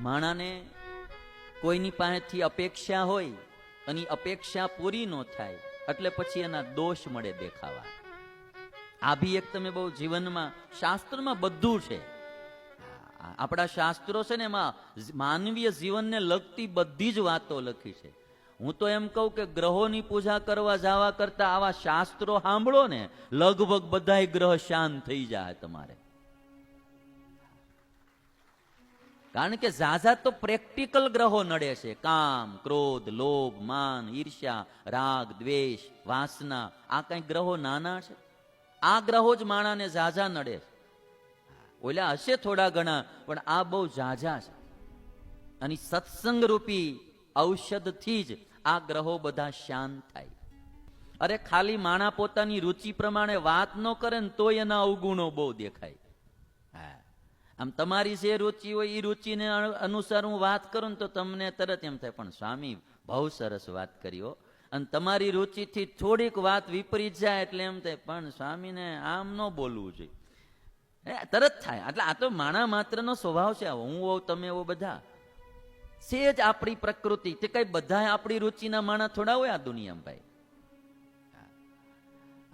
માણાને કોઈની પાસેથી અપેક્ષા હોય અને અપેક્ષા પૂરી ન થાય, એટલે પછી એના દોષ મળે દેખાવા. આ બી એક તમે બહુ જીવનમાં, શાસ્ત્રમાં બધું છે. આપણા શાસ્ત્રો છે ને એમાં માનવીય જીવનને લગતી બધી જ વાતો લખી છે. હું તો એમ કહું કે ગ્રહોની પૂજા કરવા જવા કરતા આવા શાસ્ત્રો સાંભળો ને, લગભગ બધાય ગ્રહ શાંત થઈ જાય તમારે. કારણ કે ઝાઝા તો પ્રેક્ટિકલ ગ્રહો નડે છે. કામ, ક્રોધ, લોભ, માન, ઈર્ષ્યા, રાગ, દ્વેષ, વાસના, આ કઈ ગ્રહો નાના છે? આ ગ્રહો જ માણાને ઝાઝા નડે છે. ઓલા હશે થોડા ઘણા, પણ આ બહુ ઝાઝા છે. અને સત્સંગ રૂપી ઔષધથી જ આ ગ્રહો બધા શાંત થાય. અરે ખાલી માણા પોતાની રુચિ પ્રમાણે વાત ન કરે ને તોય એના અવગુણો બહુ દેખાય. હા. આમ તમારી જે રુચિ હોય એ રુચિને અનુસાર હું વાત કરું ને તો તમને તરત એમ થાય, પણ સ્વામી, બહુ સરસ વાત કરી અને તમારી રુચિથી થોડીક વાત વિપરીત જાય એટલે એમ થાય, પણ સ્વામીને આમ ન બોલવું જોઈએ. તરત થાય. એટલે આ તો માણા માત્રનો સ્વભાવ છે. હું હોઉં, તમે હો બધા. સેજ આપણી પ્રકૃતિ. તે કઈ બધા આપણી રુચિના માણા થોડા હોય આ દુનિયામાં ભાઈ.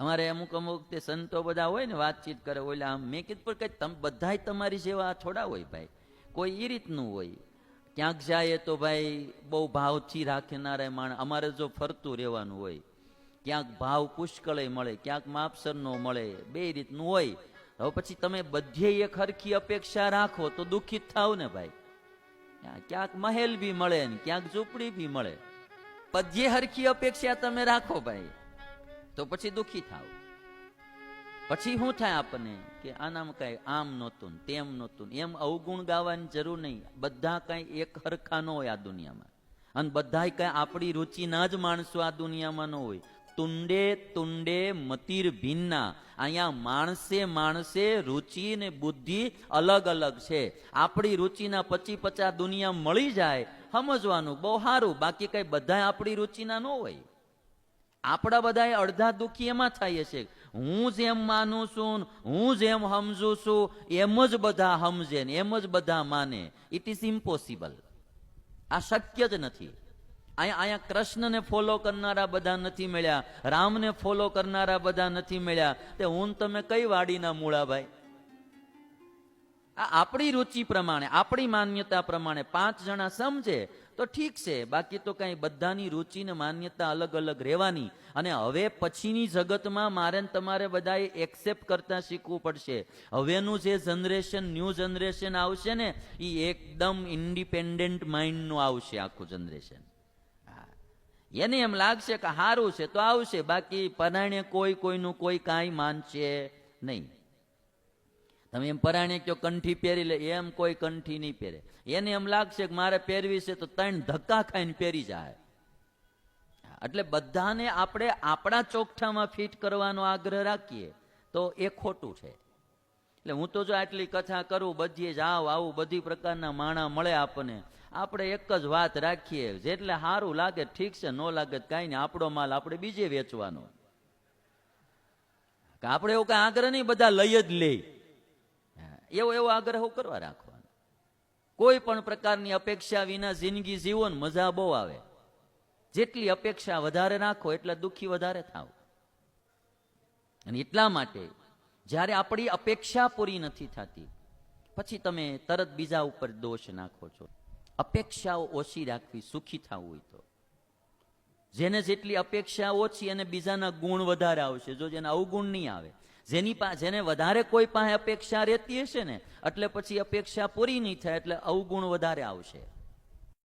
અમારે અમુક અમુક તે સંતો બધા હોય ને વાતચીત કરે, ઓલા આમ મેં કીધું, પણ કઈ તમે, બધાય તમારી જેવા થોડા હોય ભાઈ. કોઈ એ રીતનું હોય. ક્યાંક જાય તો ભાઈ, બહુ ભાવથી રાખનારા માણ, અમારે જો ફરતું રહેવાનું હોય, ક્યાંક ભાવ પુષ્કળે મળે, ક્યાંક માપસરનો મળે, બે રીતનું હોય. હવે પછી તમે બધે એક હરખી અપેક્ષા રાખો તો દુઃખિત થાવ ને ભાઈ. ક્યાંક મહેલ બી મળે ને ક્યાંક ઝૂંપડી બી મળે. બધે હરખી અપેક્ષા તમે રાખો ભાઈ. તો પછી દુઃખી થાવ. પછી શું થાય આપણને કે આનામાં કઈ આમ નહોતું તેમ નહોતું એમ અવગુણ ગાવાની જરૂર નહીં. બધા કઈ એક હરખા ન હોય આ દુનિયામાં. અને બધા કઈ આપણી રુચિના જ માણસો આ દુનિયામાં ન હોય. તુંડે તુંડે મતિર ભિન્ના. અહીંયા માણસે માણસે રુચિ ને બુદ્ધિ અલગ અલગ છે. આપણી રુચિના પચી પચાસ દુનિયા મળી જાય. સમજવાનું, બહુ સારું. બાકી કઈ બધા આપણી રુચિના ન હોય. આપણા બધા અડધા દુઃખી એમાં થાય છે હું જેમ માનું છું હું જેમ સમજુ છું, એમ જ બધા સમજે ને એમ જ બધા માને. ઇટ ઇઝ ઇમ્પોસિબલ આ શક્ય જ નથી. અહીંયા અહીંયા કૃષ્ણને ફોલો કરનારા બધા નથી મળ્યા, રામને ફોલો કરનારા બધા નથી મળ્યા. તે હું તમે કઈ વાડીના મૂળા ભાઈ? આ આપણી રુચિ પ્રમાણે, આપણી માન્યતા પ્રમાણે પાંચ જણા સમજે તો ઠીક છે, બાકી તો કઈ બધાની રુચિ ને માન્યતા અલગ અલગ રહેવાની. અને હવે પછીની જગતમાં મારે તમારે બધાએ એક્સેપ્ટ કરતા શીખવું પડશે. હવેનું જે જનરેશન ન્યૂ જનરેશન આવશે ને એ એકદમ ઇન્ડિપેન્ડન્ટ માઇન્ડનું આવશે આખું જનરેશન એને એમ લાગશે કે સારું છે, તો આવશે. બાકી પરાણે કોઈ કોઈનું કોઈ કાંઈ માનશે નહીં. તમે એમ પરાણે કયો કંઠી પહેરી લે, એમ કોઈ કંઠી નહીં પહેરે. એને એમ લાગશે કે મારે પહેરવી છે તો ત્રણ ધક્કા ખાઈને પહેરી જાય. એટલે બધાને આપણે આપણા ચોકઠામાં ફિટ કરવાનો આગ્રહ રાખીએ તો એ ખોટું છે. એટલે હું તો જો આટલી કથા કરું બધીએ જાવ આવું બધી પ્રકારના માણા મળે આપણને. આપણે એક જ વાત રાખીએ, જેટલે સારું લાગે ઠીક છે, ન લાગે કાંઈ નહીં, આપણો માલ આપણે બીજે વેચવાનો. આપણે એવું કાંઈ આગ્રહ નહીં, બધા લઈ જ લે. એવો એવો આગ્રહ કરવા રાખવાનો. કોઈ પણ પ્રકારની અપેક્ષા વિના જિંદગી જીવો ને મજા બહુ આવે. જેટલી અપેક્ષા વધારે રાખો, એટલા દુઃખી વધારે થાવ અને એટલા માટે, જ્યારે આપણી અપેક્ષા પૂરી નથી થતી, પછી તમે તરત બીજા ઉપર દોષ નાખો છો. અપેક્ષાઓ ઓછી રાખવી સુખી થવું હોય તો. જેને જેટલી અપેક્ષા ઓછી અને બીજાના ગુણ વધારે આવશે. જો જેને અવગુણ નહીં આવે જેની પા જેને વધારે કોઈ પાસે અપેક્ષા રહેતી હશે ને, એટલે પછી અપેક્ષા પૂરી નહીં થાય, એટલે અવગુણ વધારે આવશે.